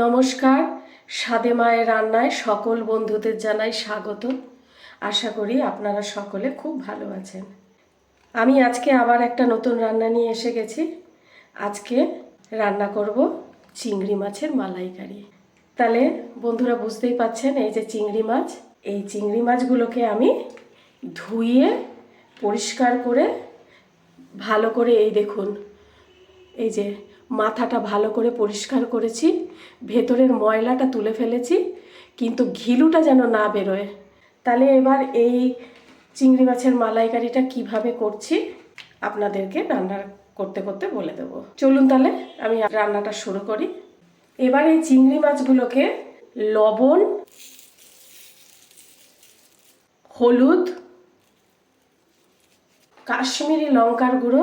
নমস্কার। সাদে মায়ের রান্নায় সকল বন্ধুদের জানাই স্বাগত। আশা করি আপনারা সকলে খুব ভালো আছেন। আমি আজকে আবার একটা নতুন রান্না নিয়ে এসে গেছি। আজকে রান্না করব চিংড়ি মাছের মালাইকারি। তাহলে বন্ধুরা বুঝতেই পাচ্ছেন, এই যে চিংড়ি মাছ, এই চিংড়ি মাছগুলোকে আমি ধুয়ে পরিষ্কার করে, ভালো করে এই দেখুন, এই যে মাথাটা ভালো করে পরিষ্কার করেছি, ভেতরের ময়লাটা তুলে ফেলেছি, কিন্তু ঘিলুটা যেন না বেরোয়। তাহলে এবার এই চিংড়ি মাছের মালাইকারিটা কীভাবে করছি, আপনাদেরকে রান্না করতে করতে বলে দেবো। চলুন তাহলে, আমি রান্নাটা শুরু করি। এবার এই চিংড়ি মাছগুলোকে লবণ, হলুদ, কাশ্মীরি লঙ্কার গুঁড়ো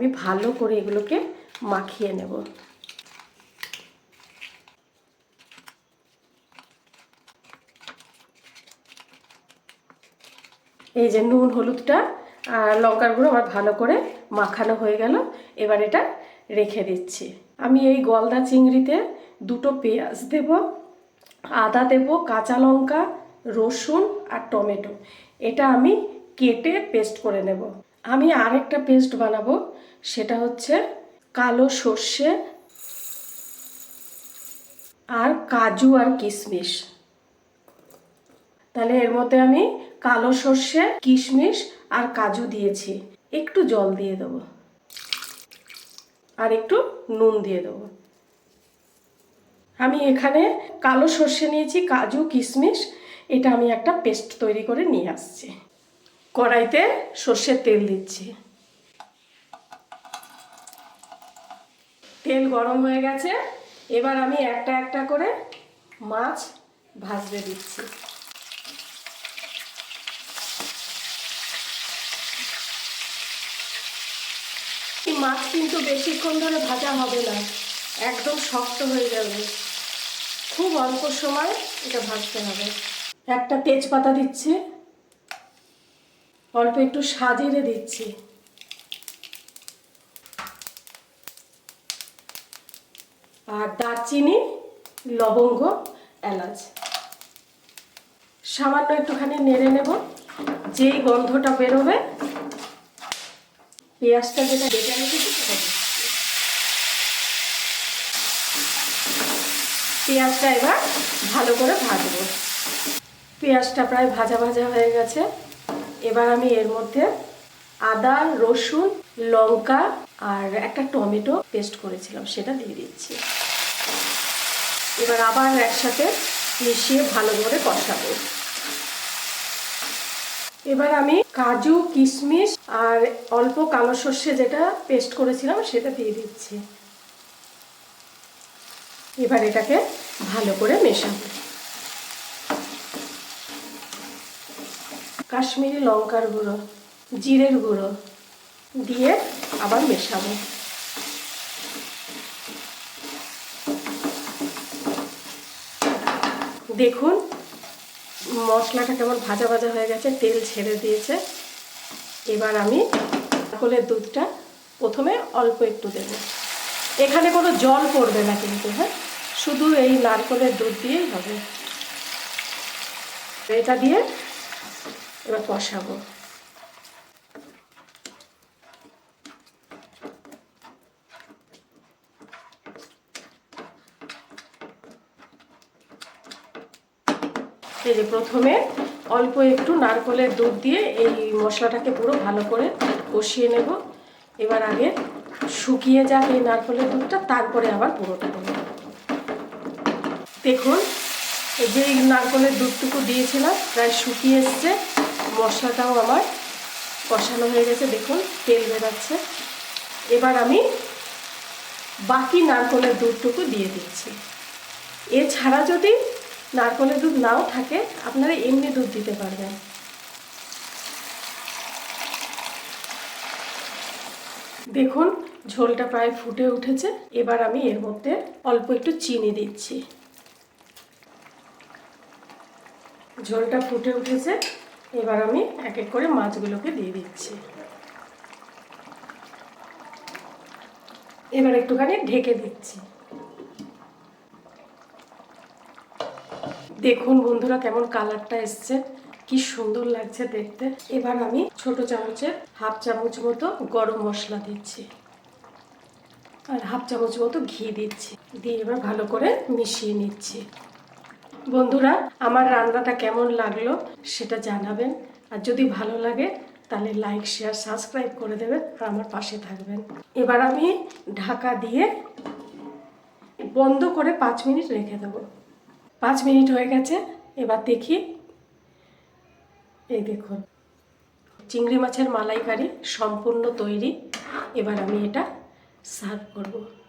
আমি ভালো করে এগুলোকে মাখিয়ে নেব। এই যে নুন, হলুদটা আর লঙ্কার গুঁড়ো আমার ভালো করে মাখানো হয়ে গেল। এবার এটা রেখে দিচ্ছি। আমি এই গলদা চিংড়িতে দুটো পেঁয়াজ দেব, আদা দেব, কাঁচা লঙ্কা, রসুন আর টমেটো। এটা আমি কেটে পেস্ট করে নেব। আমি আরেকটা পেস্ট বানাবো, সেটা হচ্ছে কালো সর্ষে আর কাজু আর কিশমিশ। তাহলে এর মধ্যে আমি কালো সর্ষে, কিশমিশ আর কাজু দিয়েছি। একটু জল দিয়ে দেবো। আর একটু নুন দিয়ে দেবো। আমি এখানে কালো সর্ষে নিয়েছি, কাজু, কিশমিশ। এটা আমি একটা পেস্ট তৈরি করে নিয়ে আসছি। কড়াইতে সর্ষের তেল দিচ্ছি। তেল গরম হয়ে গেছে। এবার আমি একটা একটা করে মাছ ভাজতে দিচ্ছি। মাছ কিন্তু বেশিক্ষণ ধরে ভাজা হবে না, একদম শক্ত হয়ে যাবে। খুব অল্প সময় এটা ভাজতে হবে। একটা তেজপাতা দিচ্ছি। অল্প একটু সাজিরে দিচ্ছি। আর দারচিনি, লবঙ্গ, এলাচ। সামান্য একটুখানি নেড়ে নেব। যেই গন্ধটা বেরোবে, পেঁয়াজটা যেটা বেটে রেখেছি পেঁয়াজটা এবার ভালো করে ভাজবো। পেঁয়াজটা প্রায় ভাজা ভাজা হয়ে গেছে। এবার আমি এর মধ্যে আদা, রসুন, লঙ্কা আর একটা টমেটো পেস্ট করেছিলাম, সেটা দিয়ে দিচ্ছি। এবার আবার একসাথে মিশিয়ে ভালো করে কষাবো। এবার আমি কাজু, কিশমিশ আর অল্প কালো সর্ষে যেটা পেস্ট করেছিলাম, সেটা দিয়ে দিচ্ছি। এবার এটাকে ভালো করে মেশাবো। কাশ্মীরি লঙ্কার গুঁড়ো, জিরের গুঁড়ো দিয়ে আবার মেশাবো। দেখুন, মশলাটা কেমন ভাজা ভাজা হয়ে গেছে, তেল ছেড়ে দিয়েছে। এবার আমি নারকলের দুধটা প্রথমে অল্প একটু দেব। এখানে কোনো জল পড়বে না কিন্তু হ্যাঁ? শুধু এই নারকলের দুধ দিয়েই হবে। এটা দিয়ে এবার কষাবো। যে প্রথমে অল্প একটু নারকলের দুধ দিয়ে এই মশলাটাকে পুরো ভালো করে কষিয়ে নেব। এবার আগে শুকিয়ে যাক এই নারকলের দুধটা, তারপরে আবার পুরোটা দেবো। দেখুন যে নারকলের দুধটুকু দিয়েছিলাম, প্রায় শুকিয়ে এসছে। মশলাটাও আমার কষানো হয়ে গেছে, দেখুন, তেল বেরাচ্ছে। এবার আমি বাকি নারকলের দুধটুকু দিয়ে দিচ্ছি। এছাড়া যদি নারকলের দুধ নাও থাকে, আপনারা এমনি দুধ দিতে পারবেন। দেখুন, ঝোলটা প্রায় ফুটে উঠেছে। এবার আমি এর মধ্যে অল্প একটু চিনি দিচ্ছি। ঝোলটা ফুটে উঠেছে। এবার আমি এক এক করে মাছগুলোকে দিয়ে দিচ্ছি। এবার একটুখানি ঢেকে দিচ্ছি। দেখুন বন্ধুরা কেমন কালারটা এসছে, কি সুন্দর লাগছে দেখতে। এবার আমি ছোট চামচের হাফ চামচ মতো গরম মশলা দিচ্ছি আর হাফ চামচ মতো ঘি দিচ্ছি। দিয়ে এবার ভালো করে মিশিয়ে নিচ্ছি। বন্ধুরা, আমার রান্নাটা কেমন লাগল সেটা জানাবেন। আর যদি ভালো লাগে, তাহলে লাইক শেয়ার সাবস্ক্রাইব করে দেবেন আর আমার পাশে থাকবেন। এবার আমি ঢাকা দিয়ে বন্ধ করে পাঁচ মিনিট রেখে দেবো। পাঁচ মিনিট হয়ে গেছে, এবার দেখি। এই দেখুন, চিংড়ি মাছের মালাইকারি সম্পূর্ণ তৈরি। এবার আমি এটা সার্ভ করব।